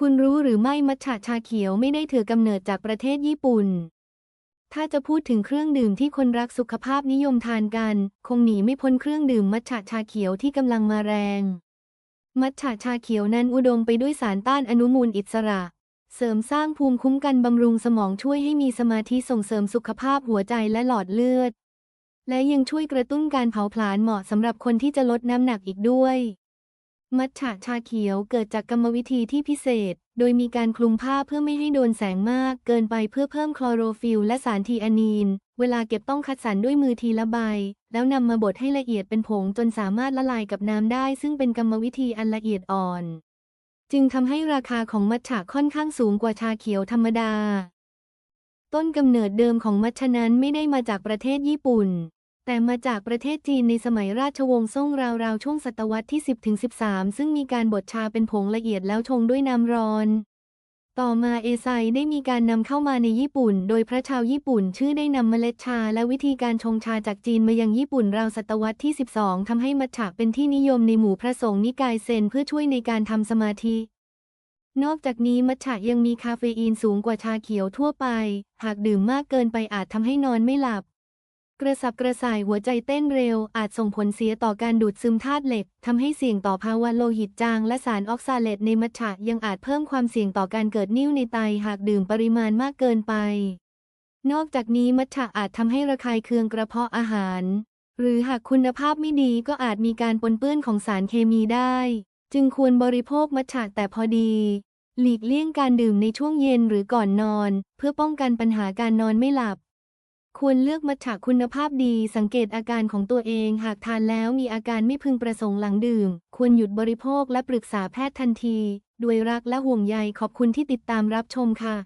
คุณรู้หรือไม่มัทฉะชาเขียวไม่ได้ถือกำเนิดจากประเทศญี่ปุ่น ถ้าจะพูดถึงเครื่องดื่มที่คนรักสุขภาพนิยมทานกัน คงหนีไม่พ้นเครื่องดื่มมัทฉะชาเขียวที่กำลังมาแรง มัทฉะชาเขียวนั้นอุดมไปด้วยสารต้านอนุมูลอิสระ เสริมสร้างภูมิคุ้มกันบำรุงสมองช่วยให้มีสมาธิส่งเสริมสุขภาพหัวใจและหลอดเลือด และยังช่วยกระตุ้นการเผาผลาญเหมาะสำหรับคนที่จะลดน้ำหนักอีกด้วย มัทฉะชาเขียวเกิดจากกรรมวิธีที่พิเศษ โดยมีการคลุมผ้าเพื่อไม่ให้โดนแสงมาก เกินไปเพื่อเพิ่มคลอโรฟิลและสารทีอานีน เวลาเก็บต้องคัดสรรด้วยมือทีละใบ แล้วนำมาบดให้ละเอียดเป็นผงจนสามารถละลายกับน้ำได้ ซึ่งเป็นกรรมวิธีอันละเอียดอ่อน จึงทำให้ราคาของมัทฉะค่อนข้างสูงกว่าชาเขียวธรรมดา ต้นกำเนิดเดิมของมัทฉะนั้นไม่ได้มาจากประเทศญี่ปุ่น แต่มาจากประเทศจีนในสมัยราชวงศ์ซ่งราวๆช่วงศตวรรษที่ 10ถึง13 ซึ่งมีการบดชาเป็นผงละเอียดแล้วชงด้วยน้ำร้อน ต่อมาเอไซได้มีการนำเข้ามาในญี่ปุ่น โดยพระชาวญี่ปุ่นชื่อได้นำเมล็ดชาและวิธีการชงชาจากจีนมายังญี่ปุ่นราวศตวรรษที่ 12 ทำให้มัทฉะเป็นที่นิยมในหมู่พระสงฆ์นิกายเซนเพื่อช่วยในการทำสมาธิ นอกจากนี้มัทฉะยังมีคาเฟอีนสูงกว่าชาเขียวทั่วไป หากดื่มมากเกินไปอาจทำให้นอนไม่หลับ กระสับกระส่ายหัวใจเต้นเร็ว อาจส่งผลเสียต่อการดูดซึมธาตุเหล็กทำให้เสี่ยงต่อภาวะโลหิตจางและสารออกซาเลตในมัทฉะยังอาจเพิ่มความเสี่ยงต่อการเกิดนิ่วในไตหากดื่มปริมาณมากเกินไป นอกจากนี้มัทฉะอาจทำให้ระคายเคืองกระเพาะอาหาร หรือหากคุณภาพไม่ดีก็อาจมีการปนเปื้อนของสารเคมีได้ จึงควรบริโภคมัทฉะแต่พอดี หลีกเลี่ยงการดื่มในช่วงเย็นหรือก่อนนอน เพื่อป้องกันปัญหาการนอนไม่หลับ ควรเลือกมัทฉะคุณภาพดี สังเกตอาการของตัวเอง หากทานแล้วมีอาการไม่พึงประสงค์หลังดื่ม ควรหยุดบริโภคและปรึกษาแพทย์ทันที ด้วยรักและห่วงใยขอบคุณที่ติดตามรับชมค่ะ